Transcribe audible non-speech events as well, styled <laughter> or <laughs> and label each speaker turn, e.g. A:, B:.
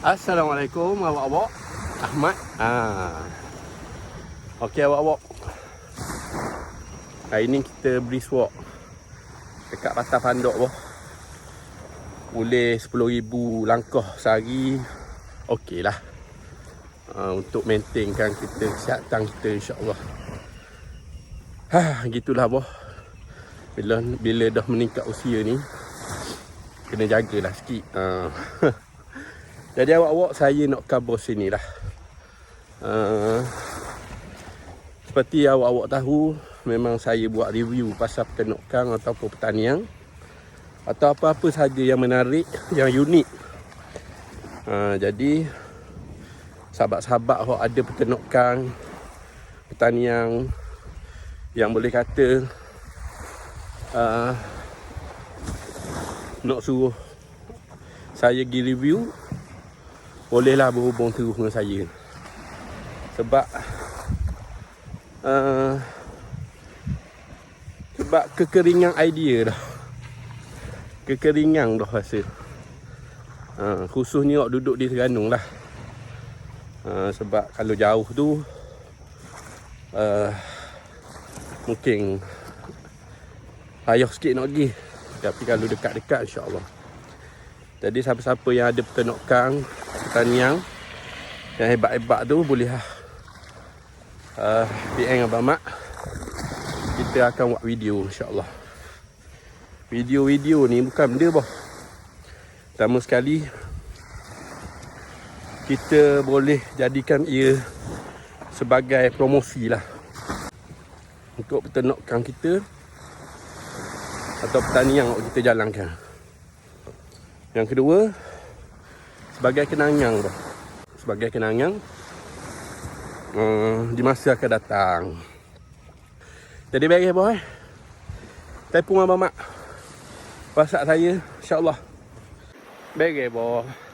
A: Assalamualaikum awak-awak Ahmad ah. Okey awak-awak Hari ni kita brisk walk Dekat Patah Pandok boh. Boleh 10,000 langkah sehari Okey lah uh, Untuk maintainkan kita kesihatan kita insyaAllah Ha, gitulah boh. Bila bila dah meningkat usia ni kena jagalah sikit. Uh. <laughs> Jadi awak-awak saya nak cover sini lah. Uh, seperti awak-awak tahu memang saya buat review pasal peternakan ataupun pertanian atau apa-apa saja yang menarik, yang unik. Uh, jadi sahabat-sahabat awak ada peternakan, pertanian yang boleh kata uh, nak suruh saya pergi review bolehlah berhubung terus dengan saya. Sebab uh, sebab kekeringan idea dah. Kekeringan dah rasa. Uh, khususnya duduk di Terengganu lah. Uh, sebab kalau jauh tu uh, mungkin payah sikit nak pergi. Tapi kalau dekat-dekat insyaAllah jadi siapa-siapa yang ada peternakan pertanian yang hebat-hebat tu boleh lah. Uh, PM Abang Mak kita akan buat video insyaAllah. Video-video ni bukan benda boh. Pertama sekali kita boleh jadikan ia sebagai promosi lah. Untuk peternakan kita atau pertanian yang kita jalankan. Yang kedua, sebagai kenangan tu. Sebagai kenangan uh, di masa akan datang. Jadi baik boy. Tepung abang mak. Pasak saya insya-Allah. Baik boy.